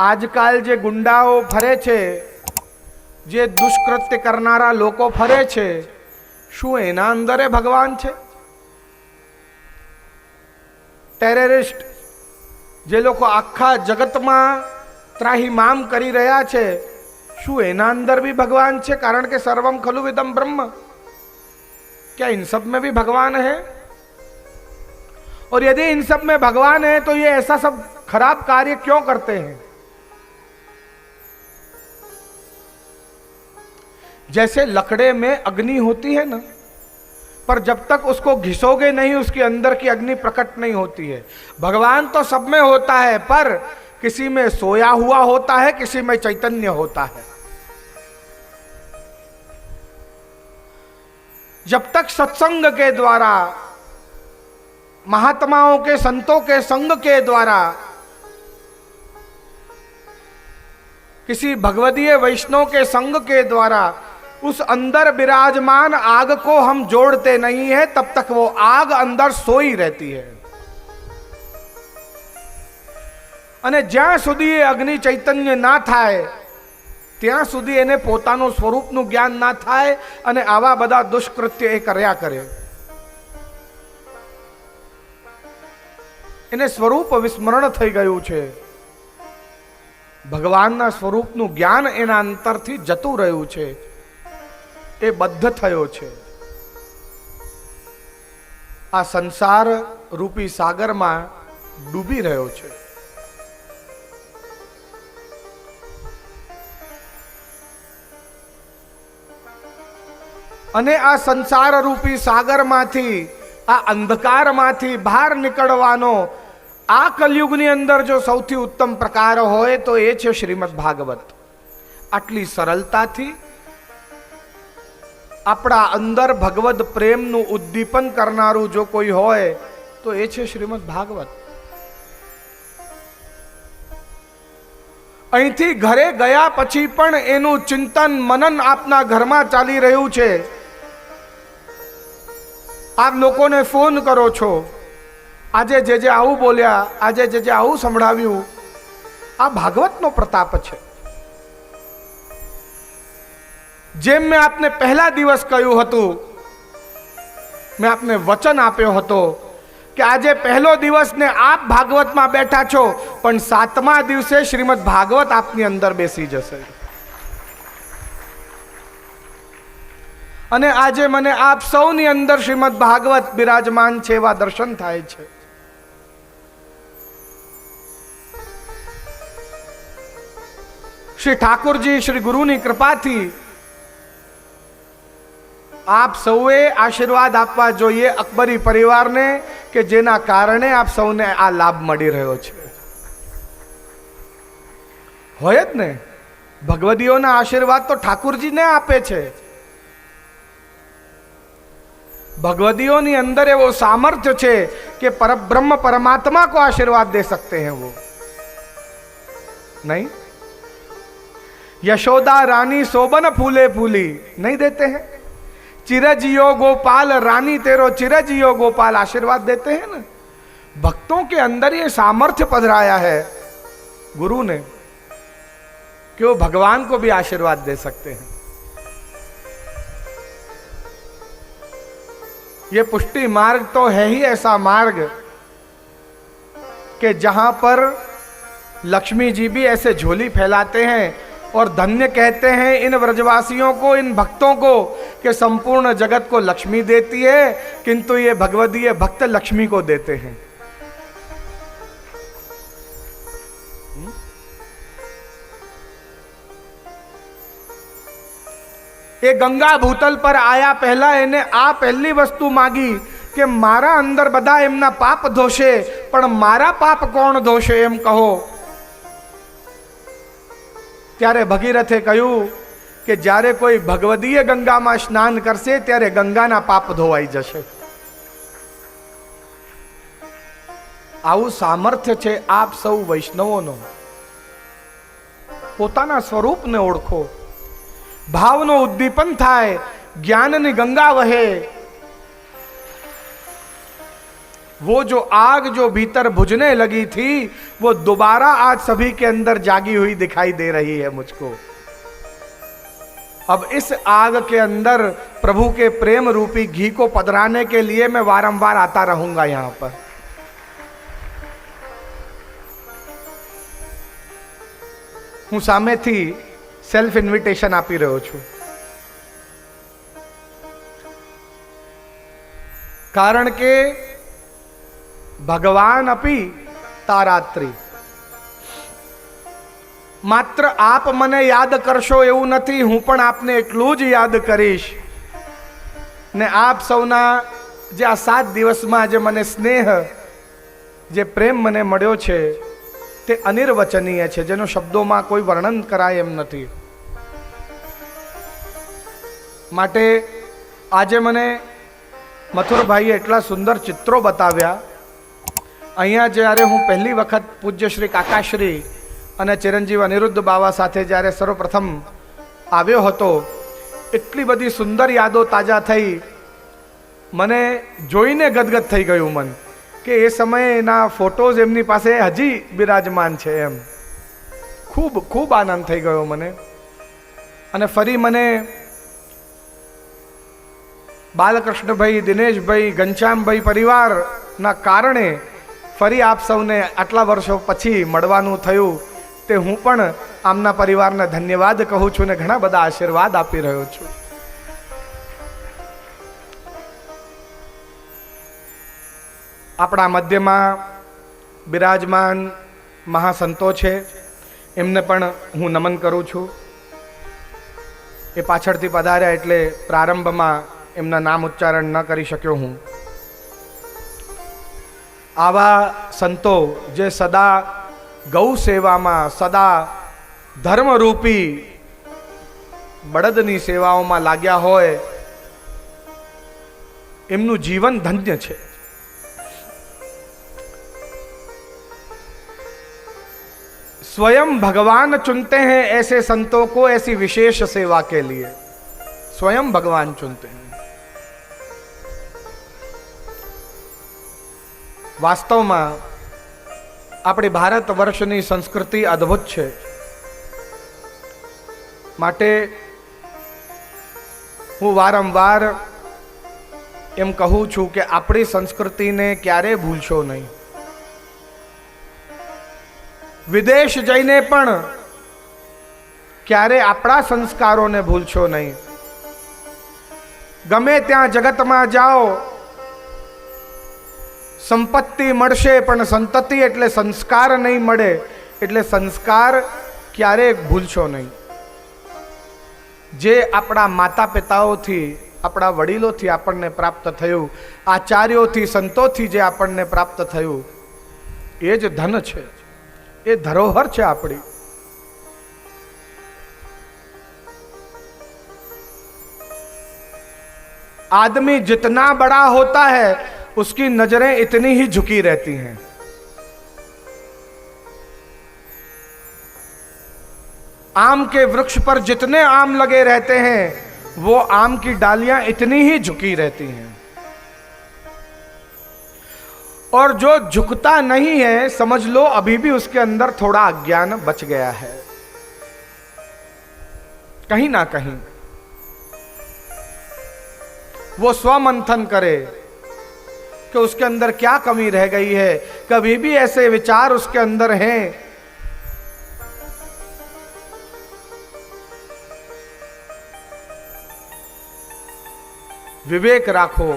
આજકાલ જે ગુંડાઓ ફરે છે જે દુષ્કૃત્ય કરનારા લોકો ફરે છે શું એના અંદરે ભગવાન છે ટેરરિસ્ટ જે લોકો આખા જગતમાં ત્રાહિમામ કરી રહ્યા છે શું એના અંદર भी भगवान છે कारण કે सर्वम खलु विदम ब्रह्म क्या इन सब में भी भगवान है और यदि इन सब में भगवान है तो ये ऐसा सब खराब कार्य क्यों करते हैं जैसे लकड़े में अग्नि होती है ना, पर जब तक उसको घिसोगे नहीं, उसके अंदर की अग्नि प्रकट नहीं होती है। भगवान तो सब में होता है, पर किसी में सोया हुआ होता है, किसी में चैतन्य होता है। जब तक सत्संग के द्वारा, महात्माओं के, संतों के संग के द्वारा किसी भगवदीय वैष्णव के संग के द्वारा उस अंदर विराजमान आग को हम जोड़ते नहीं है तब तक वो आग अंदर सोई रहती है અને જ્યાં સુધી એ અગ્નિ ચૈતન્ય ના થાય ત્યાં સુધી એને પોતાનું સ્વરૂપનું જ્ઞાન ના થાય અને આવા બધા દુષ્કૃત્ય એ કર્યા કરે એને સ્વરૂપ વિસ્મરણ થઈ ગયું છે ભગવાનના સ્વરૂપનું જ્ઞાન એના અંતરથી જતું રહ્યું છે એ બદ્ધ થયો છે. આ સંસાર રૂપી સાગરમાં ડૂબી રહ્યો છે. અને આ સંસાર રૂપી સાગરમાંથી, આ અંધકારમાંથી બહાર નીકળવાનો આ કલયુગની અંદર જો સૌથી ઉત્તમ પ્રકાર હોય તો એ છે શ્રીમદ ભાગવત. આટલી સરળતાથી આપણા અંદર ભગવદ પ્રેમનું ઉદ્દીપન કરનારું જો કોઈ હોય, તો એ છે શ્રીમદ ભાગવત. અહીંથી ઘરે ગયા પછી પણ એનું ચિંતન મનન આપના ઘરમાં ચાલી રહ્યું છે. આપ લોકોને ફોન કરો છો. આજે જે જે આવું બોલ્યા, આજે જે જે આવું સંભળાવ્યું, આ ભાગવતનો પ્રતાપ છે. જેમ મેં આપને પહેલા દિવસ કહ્યું હતું, મેં આપને વચન આપ્યો હતો કે આજે પહેલો દિવસ ને આપ ભાગવતમાં બેઠા છો, પણ સાતમા દિવસે શ્રીમદ ભાગવત આપની અંદર બેસી જશે. અને આજે મને આપ સૌની અંદર શ્રીમદ ભાગવત બિરાજમાન છે એવા દર્શન થાય છે. શ્રી ઠાકોરજી શ્રી ગુરુની કૃપાથી આપ સૌએ આશીર્વાદ આપવા જોઈએ અકબરી પરિવારને કે જેના કારણે આપ સૌને આ લાભ મળી રહ્યો છે હોય જ ને ભગવદીઓના આશીર્વાદ તો ઠાકુરજીને આપે છે भगवदियों अंदर वो सामर्थ्य છે કે परब्रह्म परमात्मा को आशीर्वाद दे सकते हैं वो नहीं यशोदा रानी सोबन फूले फूली नहीं देते हैं चिरजियो गोपाल, रानी तेरो चिरजियो गोपाल आशीर्वाद देते हैं ना? भक्तों के अंदर ये सामर्थ्य पधराया है, गुरु ने। कि वो भगवान को भी आशीर्वाद दे सकते हैं? ये पुष्टि मार्ग तो है ही ऐसा मार्ग कि जहाँ पर लक्ष्मी जी भी ऐसे झोली फैलाते हैं और धन्य कहते हैं इन व्रजवासियों को इन भक्तों को कि संपूर्ण जगत को लक्ष्मी देती है किंतु ये भगवदीय भक्त लक्ष्मी को देते हैं એ ગંગા ભૂતલ પર આયા પહેલા એને આ પહેલી વસ્તુ માગી કે મારા અંદર બધા એમના પાપ ધોશે પણ મારા પાપ કોણ ધોશે એમ કહો ત્યારે ભગીરથે કહ્યું કે જ્યારે કોઈ ભગવદીય ગંગામાં સ્નાન કરશે, ત્યારે ગંગાના પાપ ધોવાઈ જશે. આવું સામર્થ્ય છે આપ સૌ વૈષ્ણવોનો. પોતાના સ્વરૂપને ઓળખો. ભાવનો ઉદ્દીપન થાય, જ્ઞાનની ગંગા વહે. वो जो आग जो भीतर बुझने लगी थी वो दोबारा आज सभी के अंदर जागी हुई दिखाई दे रही है मुझको अब इस आग के अंदर प्रभु के प्रेम रूपी घी को पधराने के लिए मैं वारंवार आता रहूंगा यहां पर હું સામેથી સેલ્ફ ઇન્વિટેશન આપી રહ્યો છું કારણ કે ભગવાન અપી તારાત્રી. માત્ર આપ મને યાદ કરશો એવું નથી, હું પણ આપને એટલું જ યાદ કરીશ. ને આપ સૌના જે આ સાત દિવસમાં જે મને સ્નેહ, જે પ્રેમ મને મળ્યો છે, તે અનિર્વચનીય છે, જેનો શબ્દોમાં કોઈ વર્ણન કરાય એમ નથી. માટે આજે મને મથુરભાઈએ એટલા સુંદર ચિત્રો બતાવ્યા. અહીંયા જ્યારે હું પહેલી વખત પૂજ્ય શ્રી કાકાશ્રી અને ચિરંજીવ અનિરુદ્ધ બાવા સાથે જ્યારે સર્વપ્રથમ આવ્યો હતો, એટલી બધી સુંદર યાદો તાજા થઈ. મને જોઈને ગદગદ થઈ ગયું મન કે એ સમયે એના ફોટોઝ એમની પાસે હજી બિરાજમાન છે એમ. ખૂબ ખૂબ આનંદ થઈ ગયો મને. અને ફરી મને બાલકૃષ્ણભાઈ, દિનેશભાઈ, ઘનશ્યામભાઈ પરિવારના કારણે ફરી આપ સૌને આટલા વર્ષો પછી મળવાનું થયું તે હું પણ આમના પરિવારને ધન્યવાદ કહું છું ને ઘણા બધા આશીર્વાદ આપી રહ્યો છું. આપણા મધ્યમાં બિરાજમાન મહાસંતો છે. એમને પણ હું નમન કરું છું. એ પાછળથી પધાર્યા એટલે પ્રારંભમાં એમના નામ ઉચ્ચારણ ન કરી શક્યો હું. આવા સંતો જે સદા ગૌ સેવામાં સદા ધર્મરૂપી બળદની સેવાઓમાં લાગ્યા હોય એમનું જીવન ધન્ય છે स्वयं भगवान चुनते हैं ऐसे संतों को ऐसी विशेष सेवा के लिए स्वयं भगवान चुनते हैं વાસ્તવમાં આપણી ભારત વર્ષની સંસ્કૃતિ અદ્ભુત છે. માટે હું વારંવાર એમ કહું છું કે આપણી સંસ્કૃતિને ક્યારે ભૂલશો નહીં. વિદેશ જઈને પણ ક્યારે આપણા સંસ્કારોને ભૂલશો નહીં. ગમે ત્યાં જગતમાં જાઓ સંપત્તિ મળશે પણ સંતતિ એટલે સંસ્કાર નહીં મળે એટલે સંસ્કાર ક્યારેય ભૂલશો નહીં જે આપણા માતા પિતાઓથી આપણા વડીલોથી આપણને પ્રાપ્ત થયું આચાર્યોથી સંતોથી જે આપણને પ્રાપ્ત થયું એ જ ધન છે એ ધરોહર છે આપણી आदमी जितना बड़ा होता है उसकी नज़रें इतनी ही झुकी रहती हैं। आम के वृक्ष पर जितने आम लगे रहते हैं, वो आम की डालियाँ इतनी ही झुकी रहती हैं। और जो झुकता नहीं है, समझ लो अभी भी उसके अंदर थोड़ा अज्ञान बच गया है। कहीं ना कहीं, वो स्वमंथन करे कि उसके अंदर क्या कमी रह गई है कभी भी ऐसे विचार उसके अंदर हैं વિવેક રાખો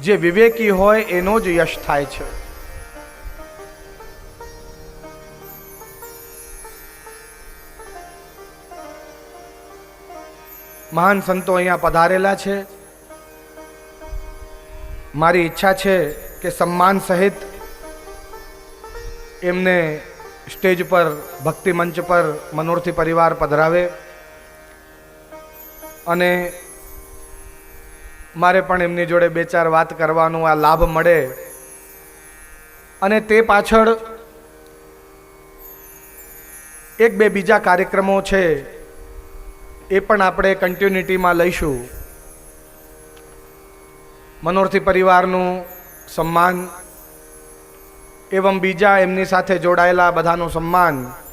જે વિવેકી હોય એનો જ યશ થાય છે મહાન સંતો અહીંયા પધારેલા છે મારી ઈચ્છા છે કે સન્માન સહિત એમને સ્ટેજ પર, ભક્તિ મંચ પર મનોરથી પરિવાર પધરાવે. અને મારે પણ એમની જોડે બે ચાર વાત કરવાનો આ લાભ મળે. અને તે પાછળ એક બે બીજા કાર્યક્રમો છે, એ પણ આપણે કન્ટિન્યુટીમાં લઈશું. મનોરથી પરિવારનું સન્માન એવં બીજા એમની સાથે જોડાયેલા બધાનું સન્માન